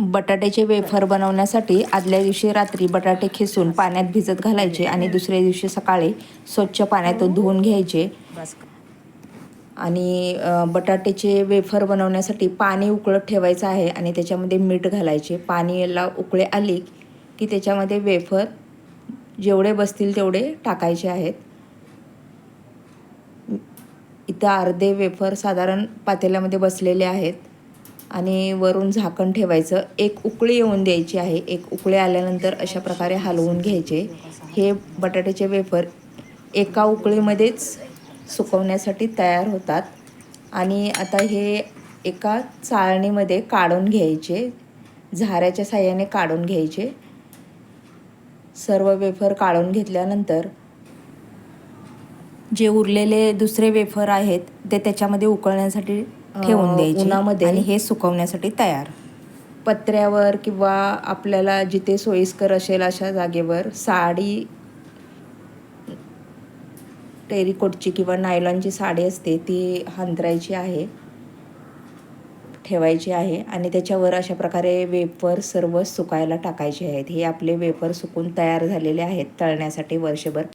बटाट्याचे वेफर बनवण्यासाठी आदल्या दिवशी रात्री बटाटे खिसून पाण्यात भिजत घालायचे आणि दुसऱ्या दिवशी सकाळी स्वच्छ पाण्यात धुवून घ्यायचे. आणि बटाट्याचे वेफर बनवण्यासाठी पाणी उकळत ठेवायचं आहे आणि त्याच्यामध्ये मीठ घालायचे. पाणीला उकळे आली की त्याच्यामध्ये वेफर जेवढे बसतील तेवढे टाकायचे आहेत. इथं अर्धे वेफर साधारण पातेल्यामध्ये बसलेले आहेत. आणि वरून झाकण ठेवायचं. एक उकळी येऊन द्यायची आहे. एक उकळी आल्यानंतर अशा प्रकारे हलवून घ्यायचे. हे बटाट्याचे वेफर एका उकळीमध्येच सुकवण्यासाठी तयार होतात. आणि आता हे एका चाळणीमध्ये काढून घ्यायचे. झाऱ्याच्या साह्याने काढून घ्यायचे. सर्व वेफर काढून घेतल्यानंतर जे उरलेले दुसरे वेफर आहेत ते त्याच्यामध्ये उकळण्यासाठी ठेवून द्यायचे उन्हामध्ये. आणि हे सुकवण्यासाठी तयार पत्र्यावर किंवा आपल्याला जिथे सोयीस्कर असेल अशा जागेवर साडी टेरिकोटची किंवा नायलॉनची साडी असते ती हांतरायची आहे ठेवायची आहे आणि त्याच्यावर अशा प्रकारे वेफर सर्व सुकायला टाकायचे आहेत हे आपले वेफर सुकून तयार झालेले आहेत तळण्यासाठी वर्षभर